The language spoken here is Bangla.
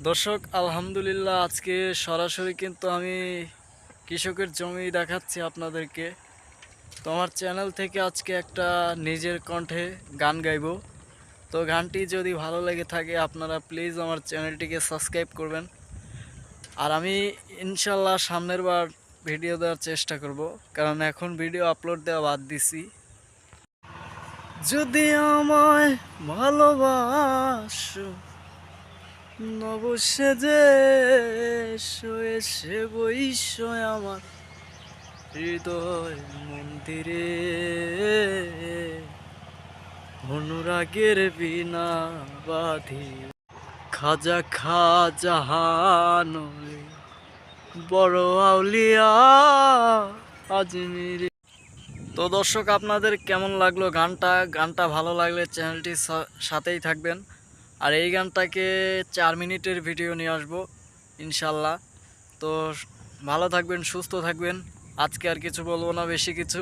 দর্শক, আলহামদুলিল্লাহ আজকে সরাসরি কিন্তু আমি কৃষকের জমি দেখাচ্ছি আপনাদেরকে। তো আমার চ্যানেল থেকে আজকে একটা নিজের কণ্ঠে গান গাইবো। তো গানটি যদি ভালো লেগে থাকে, আপনারা প্লিজ আমার চ্যানেলটিকে সাবস্ক্রাইব করবেন। আর আমি ইনশাল্লাহ সামনের বার ভিডিও দেওয়ার চেষ্টা করব, কারণ এখন ভিডিও আপলোড দেওয়া বাদ দিছি। যদি আমায় ভালোবাসো নবসে যে শোয়ে সে বৈশয় আমার হৃদয় মন্দিরে। অনুরাগের বিনা বাধি খাজা খাজা হানলে বড় আউলিয়া আজমিরে তো দর্শক, আপনাদের কেমন লাগল গানটা? গানটা ভালো লাগলে চ্যানেলটির সা- সাথেই থাকবেন। আর এই গানটাকে চার মিনিটের ভিডিও নিয়ে আসব, ইনশাল্লাহ। তো ভালো থাকবেন, সুস্থ থাকবেন। আজকে আর কিছু বলব না, বেশি কিছু।